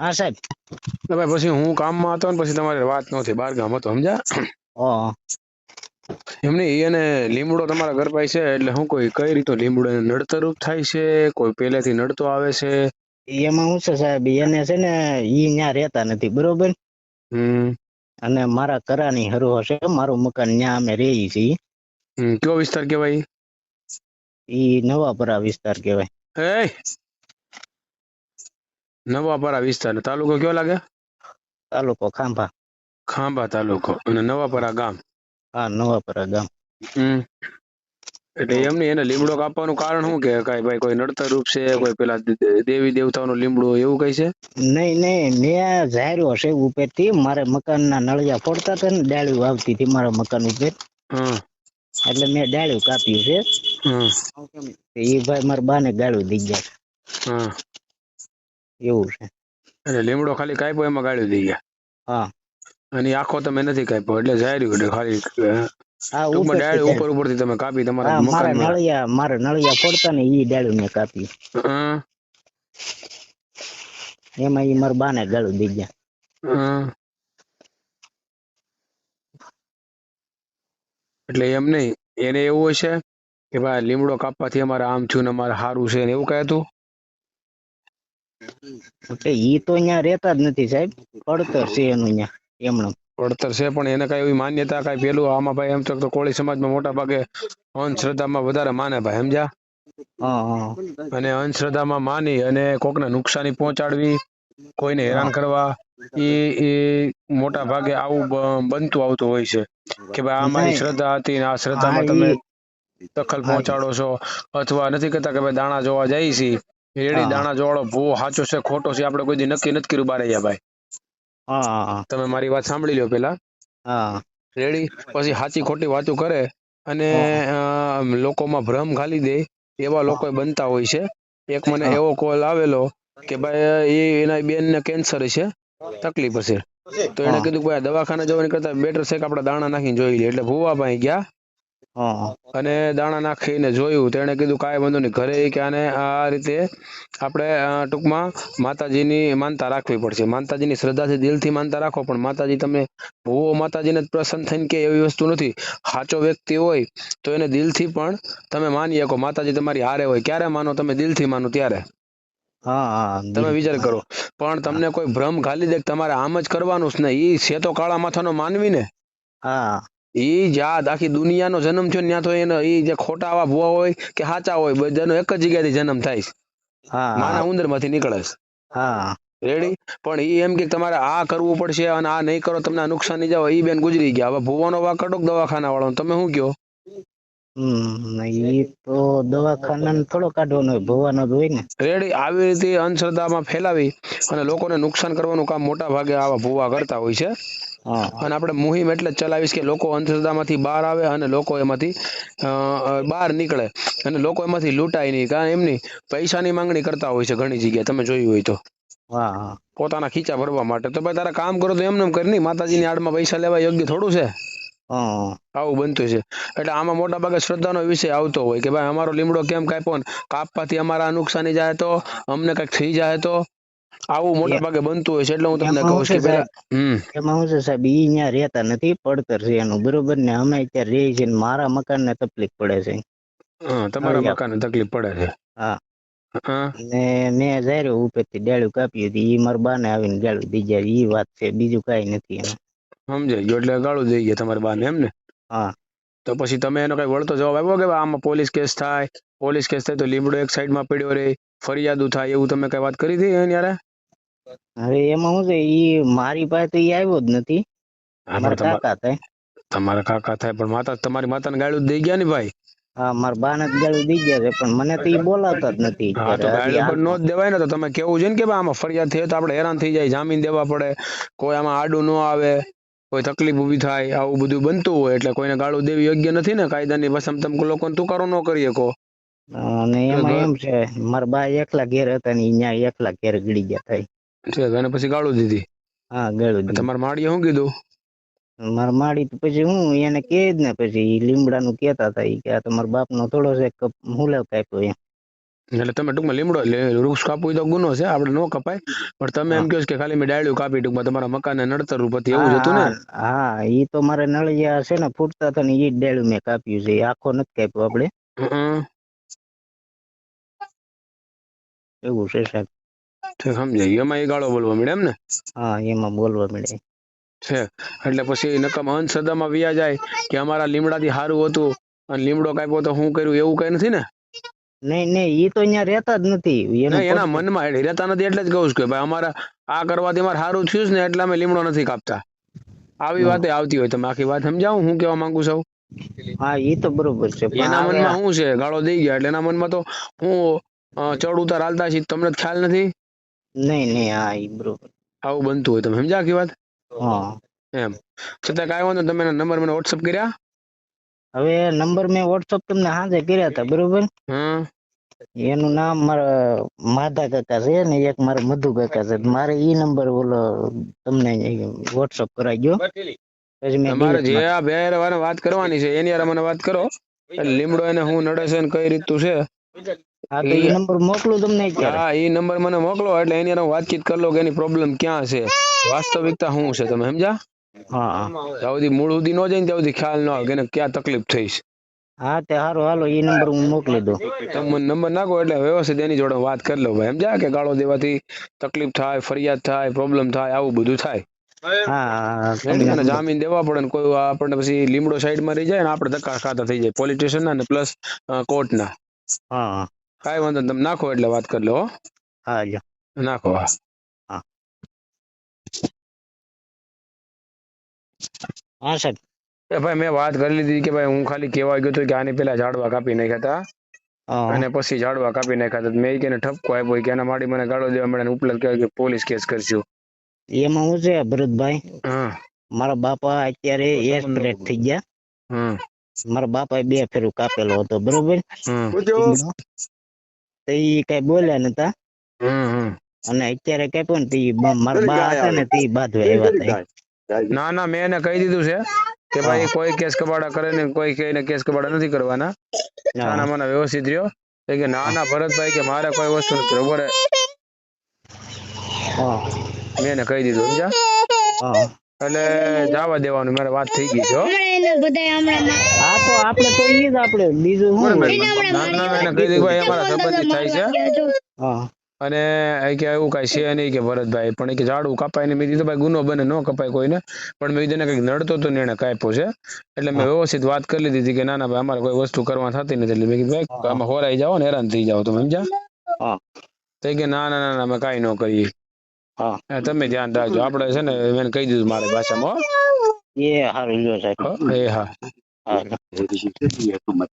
હા સાહેબ. ભાઈ પછી હું કામમાં હતો ને પછી તમારી વાત નથી બાર ગામ હતો સમજ્યા? હા. એમને એને લીમડો તમારા ઘર પાસે છે એટલે હું કોઈ કઈ રીતે લીમડો નડતરૂપ થાય છે? કોઈ પહેલેથી નડતો આવે છે? એમાં શું છે સાહેબ એને છે ને ઈ ન્યા રહેતા નથી બરોબર? હમ. અને મારા કરાની હરો હશે મારું મકાન ન્યા અમે રહીએ છીએ. કયો વિસ્તાર કહેવાય ઈ? નવાપરા વિસ્તાર કહેવાય. એ નવાપરા વિસ્તાર તાલુકો કયો લાગે? તાલુકો ખાંભા. ખાંભા તાલુકો અને નવાપરા ગામ? હા નવાપરા ગામ. હમ. એટલે એમને એને લીમડો કાપવાનું કારણ શું કે કઈ ભાઈ કોઈ નડતર રૂપ છે કોઈ પેલા દેવી દેવતાઓનું લીમડો એવું કઈ છે? નહીં નહીં મેં ઝાર્યો હશે ઉપરથી. મારે મકાનના નળિયા ફોડતા હતા ને ડાળીઓ આવતી હતી મારા મકાન ઉપર. એટલે મેં ડાળ્યું કાપ્યું છે. એ ભાઈ મારા બાને ગાળું દઈ ગયા એવું છે. એટલે લીમડો ખાલી કાપ્યો એમાં ગાળી દઈ ગયા. હા. અને આખો તમે નથી કાપ્યો એટલે જાહેર્યું એટલે ખાલી ટૂંકમાં ડાળી જાય. ઉપર ઉપરથી તમે કાપી તમારા મારે નળિયા મારા નળિયા ફોડતા ને ઈ ડાળી મેં કાપી એમાં ઈ મારા બાને ગાળું દઈ ગયા. એટલે એમ નહીં એને એવું હશે કે ભાઈ લીમડો કાપવાથી અમારે આમ થયું ને અમારે સારું છે ને એવું કઈ હતું? એટલે ઈ તો અહીંયા રહેતા જ નથી સાહેબ. પડતર છે એનું અહીંયા એમણે પડતર છે પણ એને કઈ એવી માન્યતા કઈ પેલું? આમાં ભાઈ એમ તો કોળી સમાજમાં મોટા ભાગે અંધશ્રદ્ધામાં વધારે માને ભાઈ સમજ્યા? અને અંધશ્રદ્ધામાં માની અને કોકને નુકસાની પહોંચાડવી કોઈને હેરાન કરવા એ એ મોટા ભાગે આવું બનતું આવતું હોય છે. કે ભાઈ આ મારી શ્રદ્ધા હતી ને આ શ્રદ્ધામાં તમે દખલ પહોંચાડો છો અથવા નથી કહેતા કે ભાઈ દાણા જોવા જઈએ છીએ રેડી દાણા જોડો ભૂ સાચો છે ખોટો છે આપણે કોઈ દી નક્કી નથી કર્યું બારૈયા ભાઈ. હા તમે મારી વાત સાંભળી લો પેલા. હા. રેડી પછી સાચી ખોટી વાતો કરે અને લોકોમાં ભ્રમ ઘાલી દે એવા લોકો બનતા હોય છે. એક મને એવો કોલ આવેલો કે ભાઈ એ એના બેન ને કેન્સર છે તકલીફ હશે. તો એને. કીધું કે ભાઈ દવાખાને જવાની કરતા બેટર છે કે આપડે દાણા નાખીને જોઈ લઈએ. એટલે ભુવા ભાઈ ગયા અને દાણા નાખીને જોયું તેણે કીધું કાંઈ વાંધો નહીં ઘરે કે આને આ રીતે આપણે ટૂંકમાં માતાજીની માનતા રાખવી પડશે. માતાજીની શ્રદ્ધાથી દિલથી માનતા રાખો પણ માતાજી તમે ભૂવો માતાજીને પ્રસન્ન થઈને કે એવી વસ્તુ નથી. સાચો વ્યક્તિ હોય તો એને દિલથી પણ તમે માની શકો માતાજી તમારી હારે હોય. ક્યારે માનો તમે દિલથી માનો? ત્યારે. હા હા તમે વિચાર કરો. પણ તમને કોઈ ભ્રમ ઘાલી દે તમારે આમ જ કરવાનું છે ને એ છે તો કાળા માથાનો માનવી ને હા. ઈ જાત આખી દુનિયાનો જન્મ થયો ત્યાં તો એનો ઈ જે ખોટા આવા ભૂવા હોય કે સાચા હોય બધાનો એક જ જગ્યાથી જન્મ થાય છે. માના ઉંદરમાંથી નીકળે છે. હા. રેડી પણ ઈ એમ કે તમારે આ કરવું પડશે અને આ નહીં કરો તમને નુકસાન નહીં જાવ ઈ બેન ગુજરી ગયા. હવે ભૂવાનો વાકડો દવાખાના વાળો તમે શું કયો તો દવાખાના થોડો કાઢવાનો હોય ભવાનો જ હોય ને. રેડી આવી રીતે અંધશ્રદ્ધામાં ફેલાવી અને લોકોને નુકસાન કરવાનું કામ મોટા ભાગે આવા ભૂવા કરતા હોય છે. અને આપણે મુહિમ એટલે ચલાવીશ કે લોકો અંધશ્રદ્ધામાંથી બહાર આવે અને લોકો એમાંથી બહાર નીકળે. અને લોકો એમાંથી લૂંટાય નહીં. કારણ એમની પૈસાની માંગણી કરતા હોય છે ઘણી જગ્યાએ. તમે જોયું હોય તો. પોતાના ખીચા ભરવા માટે. તો ભાઈ તારા કામ કરો તો એમને એમ કરી નહીં. માતાજીની આડમાં પૈસા લેવા યોગ્ય થોડું છે? આવું બનતું છે. એટલે આમાં મોટા ભાગે શ્રદ્ધાનો વિષય આવતો હોય કે ભાઈ અમારો લીમડો કેમ કાપ્યો ને? કાપવાથી અમારા નુકસાની જાય તો? અમને કંઈક થઈ જાય તો? આવું મોટા ભાગે બનતું હોય છે એટલે હું તમને કહું છું એમાં હું છે સાહેબ ઈ અહીંયા રહેતા નથી પડતર છે એનું બરોબર ને? અમે અત્યારે રહીએ છીએ મારા મકાન ને તકલીફ પડે છે. તમારા મકાન તકલીફ પડે છે. હા. ને મેં જાયરો ઉપરથી ડાળું કાપ્યું હતી ઈ મારા બાને આવીને ગાળું દઈ જાય ઈ વાત છે બીજું કાઈ નથી એમ. સમજાઈ ગયો એટલે ગાળું દઈ ગયા તમારી બાને એમ ને? હા. તો પછી તમે એનો કઈ વળતો જવાબ આપ્યો કે આમાં પોલીસ કેસ થાય પોલીસ કેસ થાય તો લીમડો એક સાઈડમાં પડ્યો રે ફરિયાદો થાય એવું તમે કઈ વાત કરી હતી યારે હવે એમાં શું છે ઈ મારી પાસે તો ઈ આવ્યો જ નથી. મારા કાકા થાય. તમારા કાકા થાય પણ માતા તમારી માતાને ગાળું દઈ ગયા ને ભાઈ? હા મારા બાને ને ગાળું દઈ ગયા છે પણ મને તો ઈ બોલાતા જ નથી. હા તો ગાળું પણ નો જ દેવાય ને તો તમે કેવું છે ને કે ભાઈ આમાં ફરિયાદ થઈ તો આપણે હેરાન થઈ જાય જામીન દેવા પડે કોઈ આમાં આડું ન આવે કોઈ તકલીફ ઊભી થાય આવું બધું બનતું હોય એટલે કોઈને ગાળું દેવી યોગ્ય નથી ને કાયદાની વસમ તમે લોકોને તુકારો ન કરી શકો. અને એમાં એમ છે મારા બા એકલા ઘેર હતા ને અહીંયા એકલા ઘેર ગળી ગયા થાય અને પછી ગાળું દીધી. હા ગાળું તમારે માળીએ શું કીધું? મારા માડી તો પછી હું એને કે જ ને પછી લીમડા નું કેતા હતા કે આ તમારા બાપ નો થોડો છે કપ હું કાપ્યો એમ. એટલે તમે ટૂંકમાં લીમડો વૃક્ષ કાપવું તો ગુનો છે આપણે નો કપાય પણ તમે એમ કહો કે ખાલી મેં ડાળ્યું કાપી ટૂંકમાં તમારા મકાનને નડતર રૂપ હતી એવું જ હતું ને? હા એ તો મારે નળિયા છે ને ફૂટતા હતા ને એ જ ડેલું મેં કાપ્યું છે આખો નથી કાપ્યો આપણે. એવું છે સાહેબ. ઠીક, સમજાય એમાં એ ગાળો બોલવા મળે એમ ને હા એમાં બોલવા મળે. છે. એટલે પછી નકામા અંધશ્રદ્ધામાં વ્યા જાય કે અમારા લીમડાથી સારું હતું અને લીમડો કાપ્યો તો હું કર્યું એવું કઈ નથી ને? નહીં નહીં એ તો અહીંયા રહેતા જ નથી. એના મનમાં રહેતા નથી એટલે જ કહું છું કે ભાઈ અમારા આ કરવાથી અમારે સારું થયું છે ને એટલે અમે લીમડો નથી કાપતા. આવી વાતે આવતી હોય તમે આખી વાત સમજાવું હું કેવા માંગુ છું? હા એ તો બરોબર છે એના મનમાં શું છે? ગાળો દઈ ગયા એટલે એના મનમાં તો હું ચડ ઉતાર હાલતા છીએ તમને ખ્યાલ નથી? નહીં નહીં હા ઈ બરોબર. આવું બનતું હોય તમે સમજ્યા આખી વાત? હા. એમ. છતાં કાંઈ વાંધો નહીં, તમે એના નંબર મને વોટ્સઅપ કર્યા? હવે નંબર મેં વોટ્સઅપ તમને હાજે કર્યા હતા બરોબર? હમ એનું નામ મારા માધા કાકા છે ને એક મારા મધુ કાકા છે. મારે ઈ નંબર ઓલો તમને વોટ્સઅપ કરાવી ગયો પછી મેં તમારે delete જે આ બે હારે વાત કરવાની છે એની હારે મને વાત કરો. એટલે લીમડો એને હું નડે છે ને કઈ રીતનું છે? હા તો એ નંબર મોકલું તમને હા એ નંબર મને મોકલો એટલે એની હારે વાતચીત કરી લો કે એની પ્રોબ્લેમ ક્યાં છે? વાસ્તવિકતા શું છે તમે સમજ્યા? હા ત્યાં સુધી મૂળ સુધી ન જાય ત્યાં સુધી ખ્યાલ ન આવે કે એને ક્યાં તકલીફ થઈ છે. હા તે હારું હાલો એ નંબર હું મોકલી દઉં. તમે નંબર નાખો એટલે વ્યવસ્થિત એની જોડે વાત કરી લો ભાઈ સમજ્યા? કે ગાળો દેવાથી તકલીફ થાય ફરિયાદ થાય પ્રોબ્લેમ થાય આવું બધું થાય. જામીન દેવા પડે ને કોઈ આપણને પછી લીમડો સાઈડમાં રહી જાય ને આપણે ધક્કા ખાતા થઈ જાય. પોલીસ સ્ટેશન ના ને પ્લસ કોર્ટ ના. હા. કાંઈ વાંધો તમે નાખો એટલે વાત કરી લો હા. નાખો હા. હા. સાહેબ. એ ભાઈ મેં વાત કરી લીધી કે ભાઈ હું ખાલી કેવા ગયો તો કે આની પેલા ઝાડવા કાપી નાખ્યા હતા. અને પછી ઝાડવા કાપી નાખ્યા હતા. મેં કે ઠપકો આપ્યો કે એના માડી મને ગાળો દેવા મળે ઉપલબ્ધ ઉપલા કહેવાય કે પોલીસ કેસ કરશું. એમાં હું છે ભરતભાઈ? હા. મારા બાપા અત્યારે એક્સપ્રેટ થઈ ગયા. હમ મારા બાપાએ બે ફેરું કાપેલો હતો બરોબર. તો ઈ કઈ બોલે નતા. હમ હમ. અને અત્યારે કાપ્યો ને તી મારા બા હતા ને તી બાંધવા આવ્યા હતા ના ના મેં એને કહી દીધું છે કે ભાઈ કોઈ કેસ કબાડા કરે ને કોઈ કહીને કેસ કબાડા નથી કરવાના. નાના મને વ્યવસ્થિત રહ્યો. કે ના ના ભરતભાઈ કે મારે કોઈ વસ્તુ નથી ખબર હા, મેં એને કહી દીધું સમજા હા. એટલે જવા દેવાનું મારે વાત થઈ ગઈ છે હો. તો આપણે તો ઈ જ આપણે બીજું શું? એને કહી દીધું ભાઈ અમારા સંબંધિત થાય છે. હા. અને એ કે એવું કઈ છે નહીં કે ભરતભાઈ પણ એ કે ઝાડું કપાય ને મેં કીધું ભાઈ ગુનો બને ન કપાય કોઈને. પણ મેં એને કંઈક નડતો તો ને એને કાપ્યો છે. એટલે મેં વ્યવસ્થિત વાત કરી લીધી હતી કે ના ના ભાઈ અમારે કોઈ વસ્તુ કરવા થતી નથી. એટલે મેં કીધું ભાઈ આમાં હોરાઈ જાઓ ને હેરાન થઈ જાઓ. તમે સમજ્યા? હા. તો કે ના ના ના ના અમે કાંઈ ન કરીએ. હા. તમે ધ્યાન રાખજો. આપણે છે ને મેં એને કહી દીધું મારી ભાષામાં એ હારું લ્યો સાહેબ. હો, એ હા.